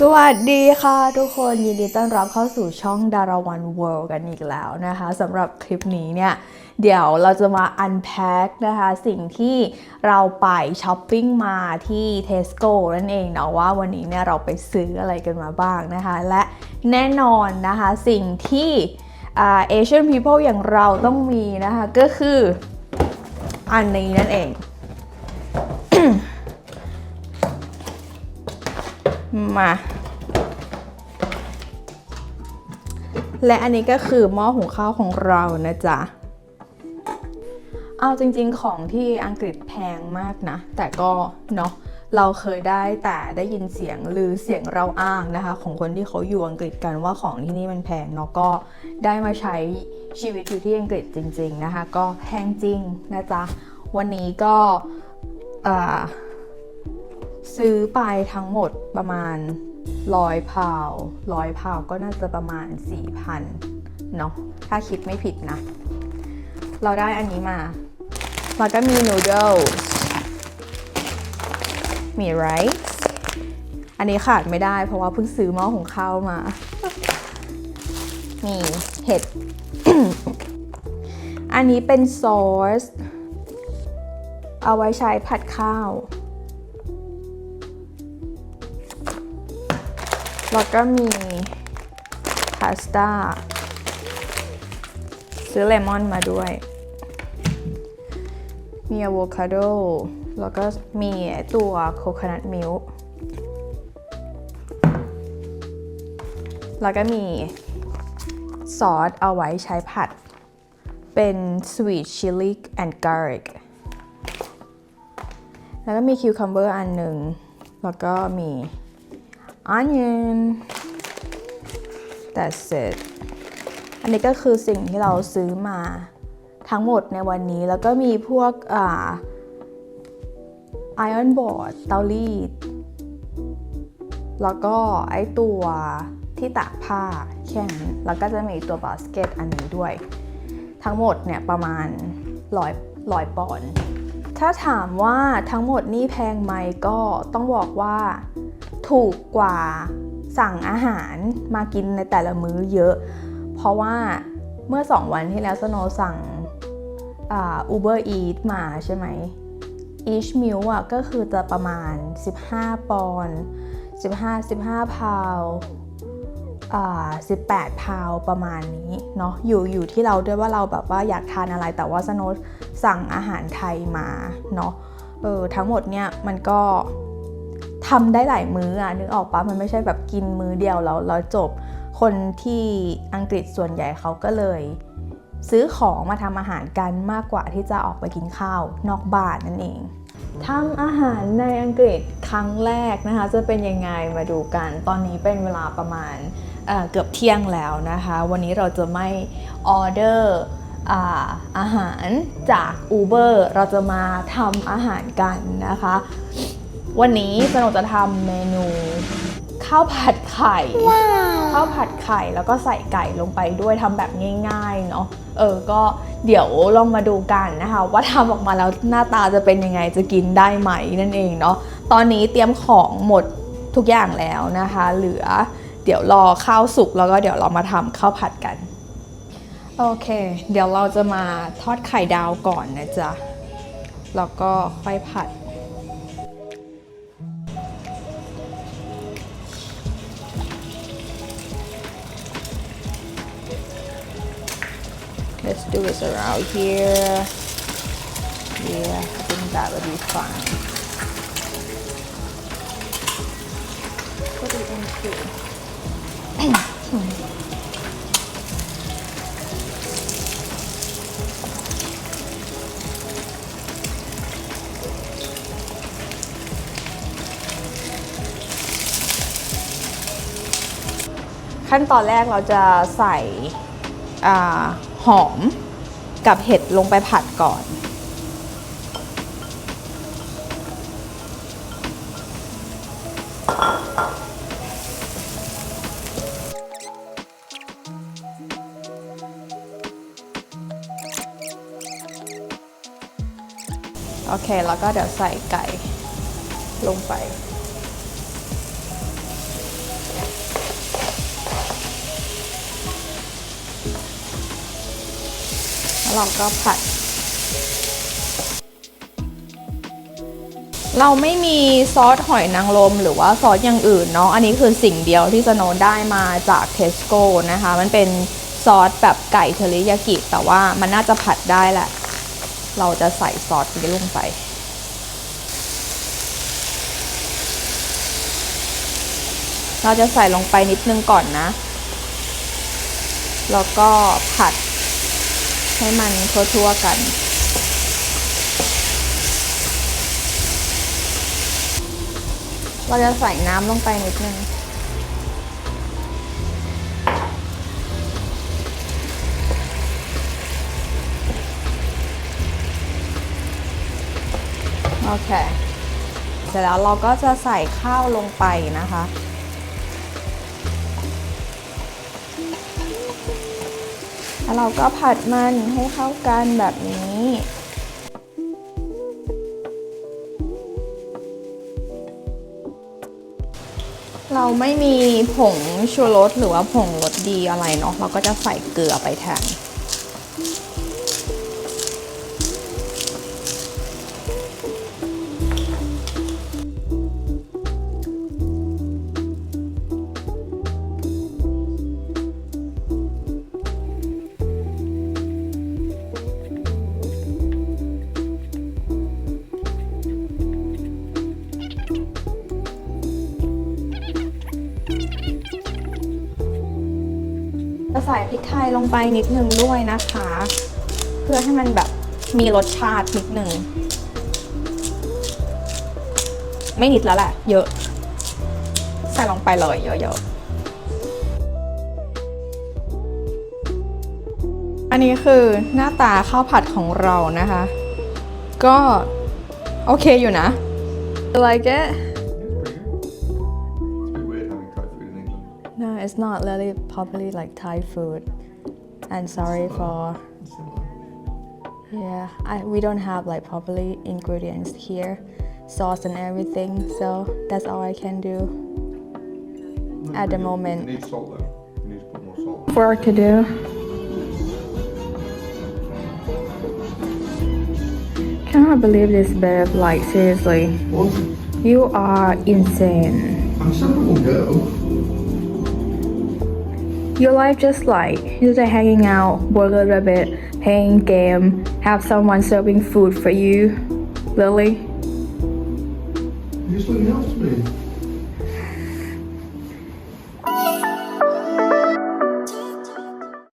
สวัสดีค่ะทุกคนยินดีต้อนรับเข้าสู่ช่องดาราวันเวิลด์กันอีกแล้วนะคะสำหรับคลิปนี้เนี่ย เดี๋ยวเราจะมาอันแพ็คนะคะ สิ่งที่เราไปช้อปปิ้งมาที่ Tesco นั่นเองเนาะว่าวันนี้เนี่ยเราไปซื้ออะไรกันมาบ้างนะคะ และแน่นอนนะคะสิ่งที่เอเชียนพีเพิลอย่างเราต้องมีนะคะ ก็คืออันนี้นั่นเองมา และอันนี้ก็คือหม้อหุงข้าวของเรานะจ๊ะ เอาจริงๆของที่อังกฤษแพงมากนะ แต่ก็เนาะเราเคยได้แต่ได้ยินเสียงหรือเสียงเราอ้างนะคะ ของคนที่เขาอยู่อังกฤษกันว่าของที่นี่มันแพงเนาะก็ได้มาใช้ชีวิตอยู่ที่อังกฤษจริง ๆนะคะ ก็แพงจริงนะจ๊ะ วันนี้ก็ซื้อไปทั้งหมดประมาณ ร้อยพาวร้อยพาวก็น่าจะประมาณ 4,000เนาะถ้าคิดไม่ผิดนะ เราได้อันนี้มาแล้วก็มีนูเดิลมีไรซ์อันนี้ขาดไม่ได้เพราะว่าเพิ่งซื้อหม้อหุงข้าวมา มีเห็ด อันนี้เป็นซอส เอาไว้ใช้ผัดข้าว แล้วก็มีพาสต้าซื้อเลมอนมาด้วย มีอะโวคาโด แล้วก็มีตัวโคค o นัทมิลค์แล้วก็มีซอสเอาไว้ใช้ผัด เป็น sweet chili and garlic แล้วก็มีคิวคัมเบอร์อันหนึ่ง แล้วก็มี onion that's it อันนี้ก็คือสิ่งที่เราซื้อมาทั้งหมดในวันนี้ แล้วก็มีพวกอ่า iron board เตารีด แล้วก็ไอตัวที่ตากผ้าแค่นั้นแล้วก็จะมีตัวบาสเกตอันนี้ด้วย ทั้งหมดเนี่ยประมาณร้อยร้อยปอนด์ถ้าถามว่าทั้งหมดนี่แพงไหมก็ต้องบอกว่า ถูกกว่าสั่งอาหารมากินในแต่ละมื้อเยอะ เพราะว่าเมื่อ 2 วันที่แล้วสโนสั่งอูเบอร์อีทมาใช่ไหม each meal อะก็คือจะประมาณ 15 ปอนด์15 15 พาวอ่า18พาวประมาณนี้เนาะอยู่อยู่ที่เราด้วยว่าเราแบบว่าอยากทานอะไรแต่ว่าสโนสั่งอาหารไทยมาเนาะเออทั้งหมดเนี่ยมันก็ ทำได้หลายมื้ออะนึกออกปะมันไม่ใช่แบบกินมื้อเดียวแล้วแล้วจบ คนที่อังกฤษส่วนใหญ่เขาก็เลย ซื้อของมาทำอาหารกันมากกว่าที่จะออกไปกินข้าวนอกบ้านนั่นเองทำอาหารในอังกฤษครั้งแรกนะคะ จะเป็นยังไงมาดูกัน ตอนนี้เป็นเวลาประมาณเเกือบเที่ยงแล้วนะคะ วันนี้เราจะไม่ออเดอร์อาอาหารจาก Uber เราจะมาทำอาหารกันนะคะ วันนี้สนุกจะทำเมนูข้าวผัดไข่ ข้าวผัดไข่แล้วก็ใส่ไก่ลงไปด้วยทำแบบง่ายๆเนาะ เออ ก็เดี๋ยวลองมาดูกันนะคะ ว่าทำออกมาแล้วหน้าตาจะเป็นยังไงจะกินได้ไหมนั่นเองเนาะ ตอนนี้เตรียมของหมดทุกอย่างแล้วนะคะ เหลือเดี๋ยวรอข้าวสุกแล้วก็เดี๋ยวเรามาทำข้าวผัดกัน โอเค เดี๋ยวเราจะมาทอดไข่ดาวก่อนนะจ๊ะ แล้วก็ค่อยผัด Let's do this around here. Yeah, I think that would be fun. Put it into. ขั้นตอนแรกเราจะใส่ หอมกับเห็ดลงไปผัดก่อนโอเค แล้วก็เดี๋ยวใส่ไก่ลงไป เราก็ผัด เราไม่มีซอสหอยนางรมหรือว่าซอสอย่างอื่นเนาะ อันนี้คือสิ่งเดียวที่สโนได้มาจากเทสโก้นะคะ มันเป็นซอสแบบไก่เทอริยากิ แต่ว่ามันน่าจะผัดได้แหละ เราจะใส่ซอสนี้ลงไปเราจะใส่ลงไปนิดนึงก่อนนะ แล้วก็ผัด ให้มันทั่วๆกัน เราจะใส่น้ำลงไปนิดนึงโอเค เสร็จแล้วเราก็จะใส่ข้าวลงไปนะคะ แล้วเราก็ผัดมันให้เข้ากันแบบนี้เราไม่มีผงชูรสหรือว่าผงรสดีอะไรเนาะเราก็จะใส่เกลือไปแทน ไทยลงไปนิดนึงด้วยนะคะ เพื่อให้มันแบบมีรสชาตินิดนึงไม่นิดแล้วแหละ เยอะ ใส่ลงไปเลยเยอะๆ อันนี้คือหน้าตาข้าวผัดของเรานะคะ ก็ โอเคอยู่นะ You like it? It's pretty good. It's a bit weird having Thai food in England. No, it's not really probably like Thai food. And sorry for yeah, I we don't have like properly ingredients here, sauce and everything. So that's all I can do No, at the you- You moment. need salt though. You need to put more salt. Work to do. Cannot believe this, babe. Like seriously, What? you are insane. I'm a simple girl. Your life just like just hanging out, work a little bit, playing game, have someone serving food for you. Lily. Me.